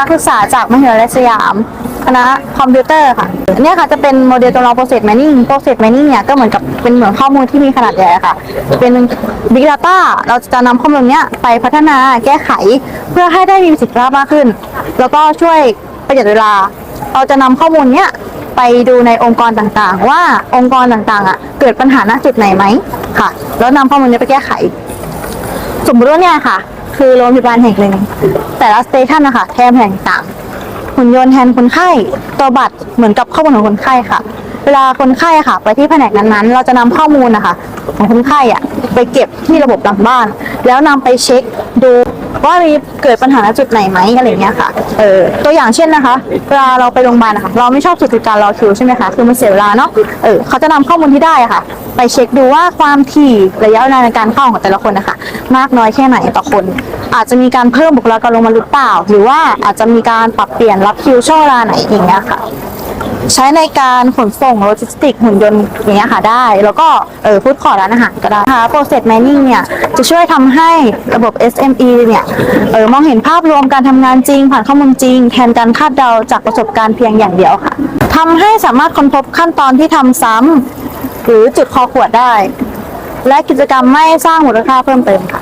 นักศึกษาจากมหาวิทยาลัยสยาม คณะคอมพิวเตอร์ค่ะเนี่ยค่ะจะเป็นโมเดลจำลอง process mining process mining เนี่ยก็เหมือนกับเป็นเหมือนข้อมูลที่มีขนาดใหญ่ค่ะ เป็น big data เราจะนำข้อมูลเนี้ยไปพัฒนาแก้ไข เพื่อให้ได้มีประสิทธิภาพมากขึ้น แล้วก็ช่วยประหยัดเวลา เราจะนำข้อมูลเนี้ยไปดูในองค์กรต่างๆ ว่าองค์กรต่างๆอะเกิดปัญหาณจุดไหนไหมค่ะ แล้วนำข้อมูลนี้ไปแก้ไข สมมติว่าเนี่ยค่ะ คือโรงพยาบาลแห่งหนึ่ง แต่ละสเตชันนะคะแทนแห่งต่างหุ่นยนต์แทนคนไข้ตัวบัตรเหมือนกับข้อมูลของคนไข้ค่ะ เวลาคนไข้ค่ะ ไปที่แผนกนั้นๆ เราจะนำข้อมูลนะคะของคนไข้อะไปเก็บที่ระบบหลังบ้าน แล้วนำไปเช็คดูว่ามีเกิดปัญหาณจุดไหนไหมอะไรเงี้ยค่ะ เออตัวอย่างเช่นนะคะ เวลาเราไปโรงพยาบาลนะคะเราไม่ชอบสุดการรอคิวใช่ไหมคะ คือมันเสียเวลาเนาะ เออเขาจะนำข้อมูลที่ได้ะค่ะ ไปเช็คดูว่าความถี่ระยะเวลาในการเข้าของแต่ละคนนะคะ มากน้อยแค่ไหนต่อคน อาจจะมีการเพิ่มบุคลากรลงมาหรือเปล่า หรือว่าอาจจะมีการปรับเปลี่ยนรับคิวช่วงเวลาไหนอย่างเงี้ยค่ะ ใช้ในการขนส่งโลจิสติกหุ่นยนต์อย่างเงี้ยค่ะได้ แล้วก็เออพูดขอร้านอาหารก็ได้ค่ะ process mining เนี่ยจะช่วยทำให้ระบบ SME เนี่ยเออมองเห็นภาพรวมการทำงานจริง ผ่านข้อมูลจริง แทนการคาดเดาจากประสบการณ์เพียงอย่างเดียวค่ะทำให้สามารถค้นพบขั้นตอนที่ทำซ้ำหรือจุดคอขวดได้ และกิจกรรมไม่สร้างมูลค่าเพิ่มเติมค่ะ